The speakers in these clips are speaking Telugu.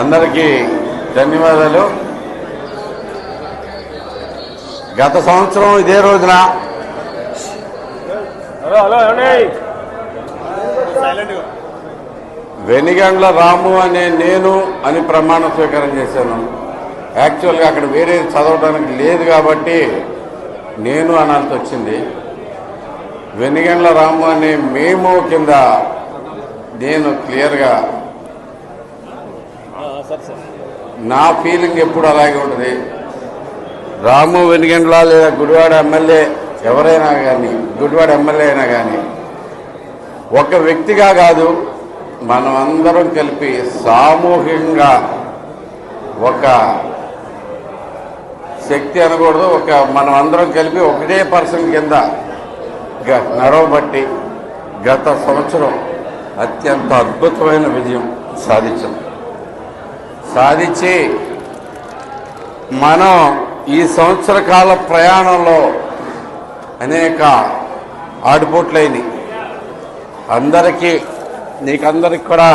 అందరికీ ధన్యవాదాలు. గత సంవత్సరం ఇదే రోజున వెనిగండ్ల రాము అనే నేను అని ప్రమాణ స్వీకారం చేశాను. యాక్చువల్గా అక్కడ వేరే చదవడానికి లేదు కాబట్టి నేను అనాల్సి వచ్చింది. వెనిగండ్ల రాము అనే మేము కింద నేను క్లియర్గా నా ఫీలింగ్ ఎప్పుడు అలాగే ఉంటుంది. రాము వెనుగండ్ల లేదా గుడివాడ ఎమ్మెల్యే ఎవరైనా కానీ గుడివాడ ఎమ్మెల్యే అయినా కానీ ఒక వ్యక్తిగా కాదు మనం అందరం కలిపి సామూహికంగా ఒక శక్తి అనకూడదు ఒక మనం అందరం కలిపి ఒకటే పర్సన్ కింద గ- నడవబట్టి గత సంవత్సరం అత్యంత అద్భుతమైన విజయం సాధించాం. సాధించి మనం ఈ సంవత్సర కాల ప్రయాణంలో అనేక ఆటుపోట్లైనవి అందరికీ నీకందరికి కూడా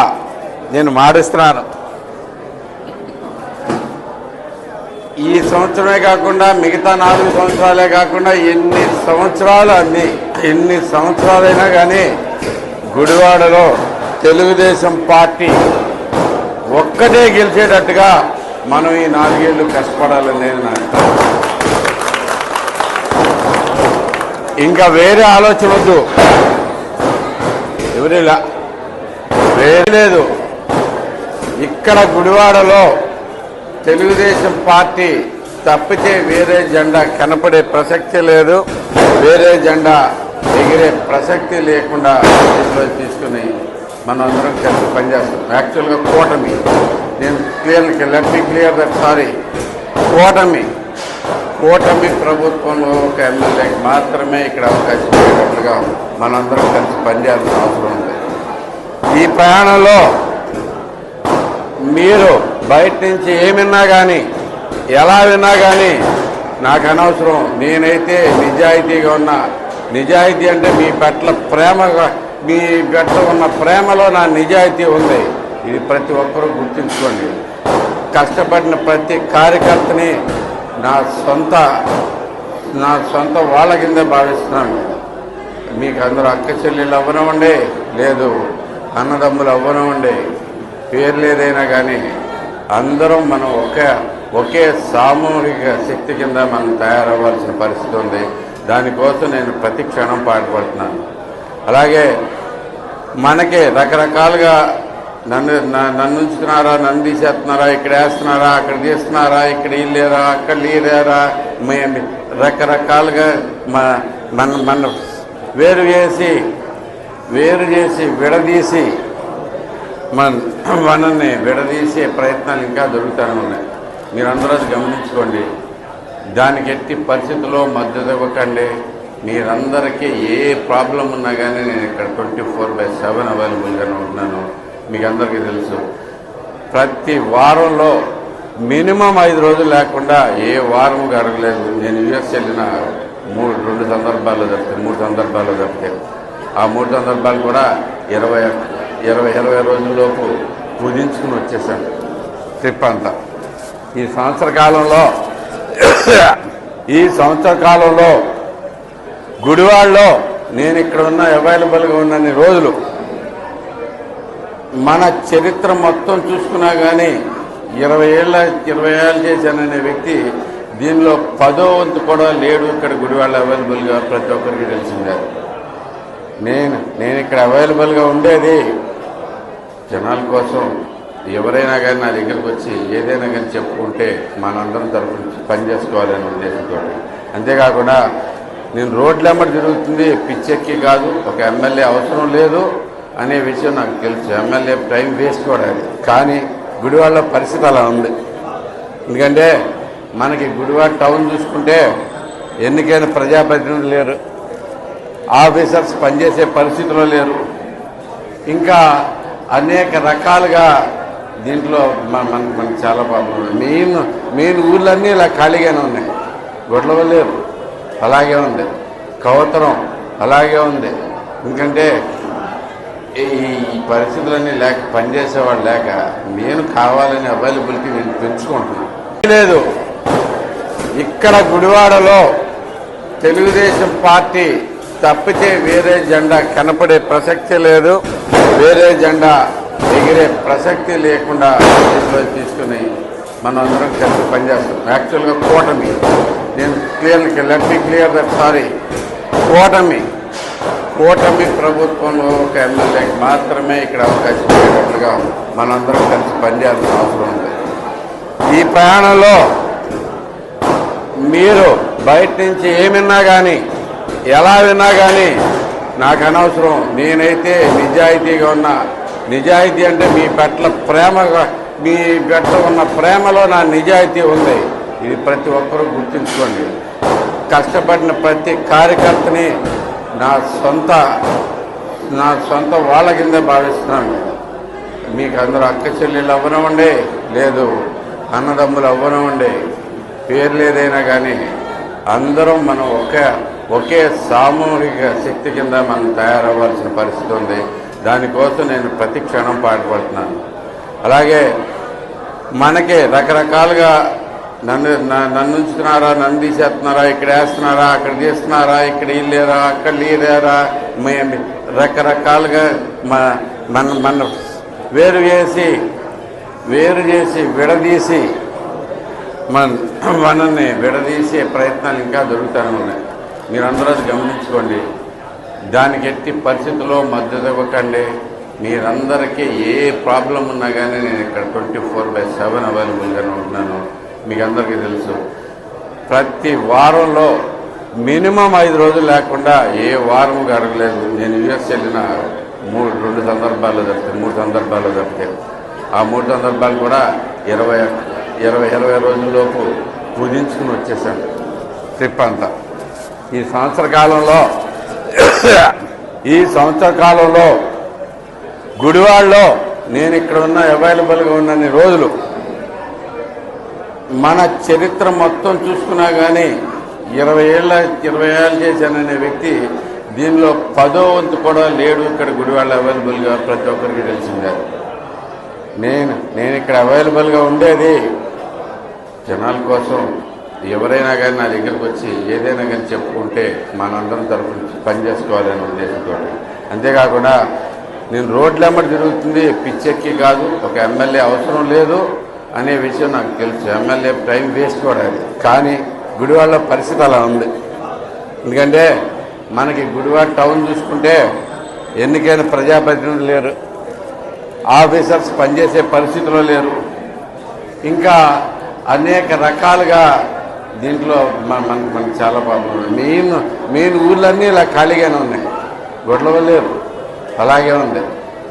నేను మాటిస్తున్నాను. ఈ సంవత్సరమే కాకుండా మిగతా నాలుగు సంవత్సరాలే కాకుండా ఎన్ని సంవత్సరాలు అన్ని ఎన్ని సంవత్సరాలైనా కానీ గుడివాడలో తెలుగుదేశం పార్టీ ఒక్కటే గెలిచేటట్టుగా మనం ఈ నాలుగేళ్ళు కష్టపడాలని నేను ఇంకా వేరే ఆలోచన వద్దు. ఎవరిలా వేరే లేదు. ఇక్కడ గుడివాడలో తెలుగుదేశం పార్టీ తప్పితే వేరే జెండా కనపడే ప్రసక్తి లేదు. వేరే జెండా ఎగిరే ప్రసక్తి లేకుండా తీసుకుని మనం అందరం కలిసి పనిచేస్తాం. యాక్చువల్గా కూటమి. నేను clear let me clear that sorry కూటమి. కూటమి ప్రభుత్వంలో ఒక ఎమ్మెల్యేకి మాత్రమే ఇక్కడ అవకాశం ఇచ్చేటట్లుగా మనందరం కలిసి పనిచేయాల్సిన అవసరం ఉంది. ఈ ప్రయాణంలో మీరు బయట నుంచి ఏమిన్నా కానీ ఎలా విన్నా కానీ నాకు అనవసరం. నేనైతే నిజాయితీగా ఉన్న. నిజాయితీ అంటే మీ పట్ల ప్రేమగా మీ పట్ల ఉన్న ప్రేమలో నా నిజాయితీ ఉంది. ఇది ప్రతి ఒక్కరూ గుర్తుంచుకోండి. కష్టపడిన ప్రతి కార్యకర్తని నా సొంత నా సొంత వాళ్ళ కింద భావిస్తున్నాను. మీకు అందరూ అక్క చెల్లెళ్ళు అవ్వనివ్వండి లేదు అన్నదమ్ములు అవ్వనివ్వండి. పేరు లేదైనా కానీ అందరం మనం ఒకే ఒకే సామూహిక శక్తి కింద మనం తయారవ్వాల్సిన పరిస్థితి ఉంది. దానికోసం నేను ప్రతి క్షణం పాటుపడుతున్నాను. అలాగే మనకి రకరకాలుగా నన్ను నన్ను ఉంచుతున్నారా నన్ను తీసేస్తున్నారా ఇక్కడ వేస్తున్నారా అక్కడ తీస్తున్నారా ఇక్కడ ఇల్లేరా అక్కడ లేరా మేము రకరకాలుగా మన మన మన వేరు చేసి వేరు చేసి విడదీసి మన మనల్ని విడదీసే ప్రయత్నాలు ఇంకా జరుగుతూనే ఉన్నాయి. మీరందరూ గమనించుకోండి. దానికి ఎట్టి పరిస్థితుల్లో మద్దతు ఇవ్వకండి. మీరందరికీ ఏ ప్రాబ్లం ఉన్నా కానీ నేను ఇక్కడ ట్వంటీ ఫోర్ బై సెవెన్ అవైలబుల్గానే ఉంటున్నాను. మీకు అందరికీ తెలుసు. ప్రతి వారంలో మినిమం ఐదు రోజులు లేకుండా ఏ వారం గడగలేదు నేను యుఎస్ వెళ్ళిన మూడు రెండు సందర్భాల్లో జరిపితే మూడు సందర్భాల్లో తప్పితే ఆ మూడు సందర్భాలు కూడా ఇరవై ఇరవై ఇరవై రోజుల్లోపు పూజించుకుని వచ్చేసాను ట్రిప్ అంతా. ఈ సంవత్సర కాలంలో ఈ సంవత్సర కాలంలో గుడివాడలో నేను ఇక్కడ ఉన్న అవైలబుల్గా ఉన్నన్ని రోజులు మన చరిత్ర మొత్తం చూసుకున్నా కానీ ఇరవై ఏళ్ళ ఇరవై ఏళ్ళు చేశాననే వ్యక్తి దీనిలో పదో వంతు కూడా లేడు ఇక్కడ గుడివాళ్ళు అవైలబుల్గా ప్రతి ఒక్కరికి తెలిసిందే. నేను నేను ఇక్కడ అవైలబుల్గా ఉండేది జనాల కోసం. ఎవరైనా కానీ నా దగ్గరికి వచ్చి ఏదైనా కానీ చెప్పుకుంటే మనందరం తరఫున పనిచేసుకోవాలనే పని ఉద్దేశంతో అంతేకాకుండా నేను రోడ్లెమ్మడి జరుగుతుంది పిచ్చెక్కి కాదు ఒక ఎమ్మెల్యే అవసరం లేదు అనే విషయం నాకు తెలుసు. ఎమ్మెల్యే టైం వేస్ట్ కూడా అది. కానీ గుడివాళ్ళ పరిస్థితి అలా ఉంది. ఎందుకంటే మనకి గుడివాడ టౌన్ చూసుకుంటే ఎన్నికైన ప్రజాప్రతినిధులు లేరు ఆఫీసర్స్ పనిచేసే పరిస్థితిలో లేరు. ఇంకా అనేక రకాలుగా దీంట్లో మన మనకు చాలా ప్రాబ్లం మెయిన్ మెయిన్ ఊర్లన్నీ ఇలా ఖాళీగానే ఉన్నాయి. గొడ్ల లేరు అలాగే ఉంది. కవతరం అలాగే ఉంది. ఎందుకంటే ఈ పరిస్థితులన్నీ లేక పనిచేసేవాడు లేక నేను కావాలని అవైలబిలిటీ నేను పెంచుకుంటున్నాను. లేదు. ఇక్కడ గుడివాడలో తెలుగుదేశం పార్టీ తప్పితే వేరే జెండా కనపడే ప్రసక్తి లేదు. వేరే జెండా ఎగిరే ప్రసక్తి లేకుండా తీసుకుని మనం అందరం కలిసి పనిచేస్తాం యాక్చువల్గా కూటమి. నేను clear let me clear that sorry కూటమి. కూటమి ప్రభుత్వంలో ఒక ఎమ్మెల్యేకి మాత్రమే ఇక్కడ అవకాశం ఇచ్చేటట్లుగా మనందరం కలిసి పనిచేయాల్సిన అవసరం ఉంది. ఈ ప్రయాణంలో మీరు బయట నుంచి ఏమిన్నా కానీ ఎలా విన్నా కానీ నాకు అనవసరం. నేనైతే నిజాయితీగా ఉన్నా. నిజాయితీ అంటే మీ పట్ల ప్రేమగా మీ పట్ల ఉన్న ప్రేమలో నా నిజాయితీ ఉంది. ఇది ప్రతి ఒక్కరూ గుర్తుంచుకోండి. కష్టపడిన ప్రతి కార్యకర్తని నా సొంత నా సొంత వాళ్ళ కింద భావిస్తున్నాను మీకు అందరూ అక్క చెల్లెళ్ళు అవ్వనివ్వండి లేదు అన్నదమ్ములు అవ్వనివ్వండి. పేర్లు ఏదైనా కానీ అందరం మనం ఒకే ఒకే సామూహిక శక్తి కింద మనం తయారవ్వాల్సిన పరిస్థితి ఉంది. దానికోసం నేను ప్రతి క్షణం పాటుపడుతున్నాను. అలాగే మనకే రకరకాలుగా నన్ను నన్ను ఉంచుతున్నారా నన్ను తీసేస్తున్నారా ఇక్కడ వేస్తున్నారా అక్కడ తీస్తున్నారా ఇక్కడ ఇల్లేరా అక్కడ లేరా రకరకాలుగా మన మన మన వేరు చేసి వేరు చేసి విడదీసి మన మనల్ని విడదీసే ప్రయత్నాలు ఇంకా జరుగుతూనే ఉన్నాయి. మీరందరూ అది గమనించుకోండి. దానికి ఎట్టి పరిస్థితుల్లో మద్దతు ఇవ్వకండి. మీరందరికీ ఏ ప్రాబ్లం ఉన్నా కానీ నేను ఇక్కడ ట్వంటీ ఫోర్ బై సెవెన్ అవైలబుల్గానే ఉంటున్నాను. మీకు అందరికీ తెలుసు. ప్రతి వారంలో మినిమం ఐదు రోజులు లేకుండా ఏ వారం గడగలేదు నేను యుఎస్ వెళ్ళిన మూడు రెండు సందర్భాల్లో తప్పితే మూడు సందర్భాల్లో తప్పితే ఆ మూడు సందర్భాలు కూడా ఇరవై ఇరవై ఇరవై రోజుల్లోపు పూజించుకుని వచ్చేసాను ట్రిప్ అంతా. ఈ సంవత్సర కాలంలో ఈ సంవత్సర కాలంలో గుడివాడలో నేను ఇక్కడ ఉన్న అవైలబుల్గా ఉన్నన్ని రోజులు మన చరిత్ర మొత్తం చూసుకున్నా కానీ ఇరవై ఏళ్ళ ఇరవై ఏళ్ళు చేశాననే వ్యక్తి దీనిలో పదో వంతు కూడా లేడు ఇక్కడ గుడివాళ్ళ అవైలబుల్గా ప్రతి ఒక్కరికి తెలిసిందే. నేను నేను ఇక్కడ అవైలబుల్గా ఉండేది జనాల కోసం ఎవరైనా కానీ నా దగ్గరకు వచ్చి ఏదైనా కానీ చెప్పుకుంటే మనందరం తరఫున నుంచి పని చేసుకోవాలనే ఉద్దేశంతో అంతేకాకుండా నేను రోడ్ల వెంబడి తిరుగుతుంది పిచ్చెక్కి కాదు ఒక ఎమ్మెల్యే అవసరం లేదు అనే విషయం నాకు తెలుసు. ఎమ్మెల్యే టైం వేస్ట్ కూడా అది. కానీ గుడివాడలో పరిస్థితి అలా ఉంది. ఎందుకంటే మనకి గుడివాడ టౌన్ చూసుకుంటే ఎన్నికైన ప్రజాప్రతినిధులు లేరు. ఆఫీసర్స్ పనిచేసే పరిస్థితిలో లేరు. ఇంకా అనేక రకాలుగా దీంట్లో మనకు మనకు చాలా ప్రాబ్లం మెయిన్ మెయిన్ ఊర్లన్నీ ఇలా ఖాళీగానే ఉన్నాయి. గొడవ లేరు అలాగే ఉంది.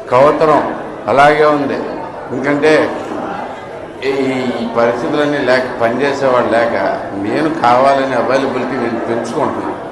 కవతరం అలాగే ఉంది. ఎందుకంటే ఈ ఈ పరిస్థితులన్నీ లేక పనిచేసేవాడు లేక నేను కావాలని అవైలబిలిటీ నేను పెంచుకుంటున్నాను.